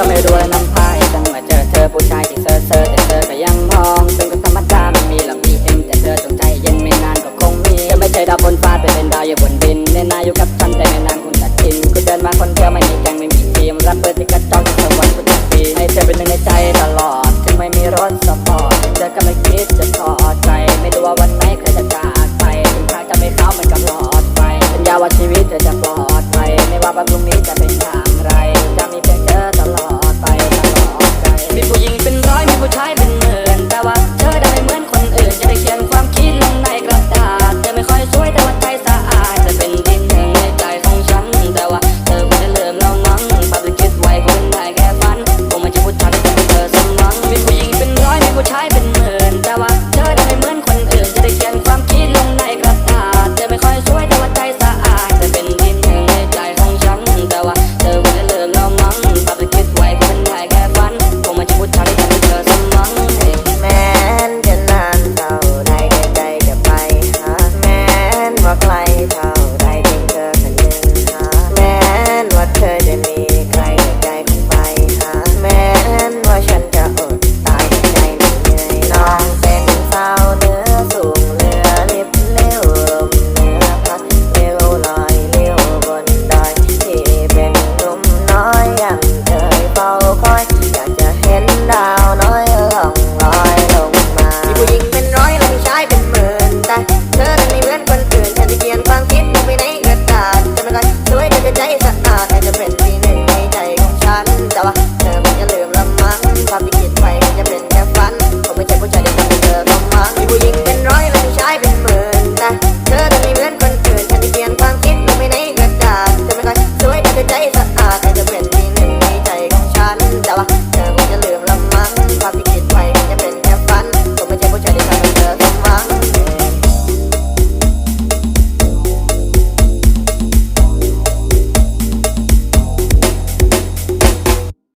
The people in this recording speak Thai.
ก็ไม่รู้ว่าน้ำพายจังมาเจอเธอผู้ชายที่เซอร์เซอร์แต่เธอก็ยังมองเป็นคนธรรมดาไม่มีหลักมีเอ็มแต่เธอต้องใจเย็นไม่นานก็คงมีเธอไม่ใช่ดาวบนฟ้าแต่เป็นดาวอยู่บนดินเนนาอยู่กับฉันแต่ไม่นานคุณตัดทินคุณเดินมาคนเดียวไม่มีแกงไม่มีทีมรับเปิดที่กระจอกทุกวันทุกปีให้เธอเป็นหนึ่งในใจตลอดถึงไม่มีรถสปอร์ตเธอก็ไม่คิดจะทอดใจไม่รู้ว่าวันไหนใครจะจากไปถึงทางจะไม่เข้าเหมือนกับหลอดไฟสัญญาว่าชีวิตเธอจะปลอดภัยไม่ว่าวันพรุ่งนี้จะเป็นอย่าง like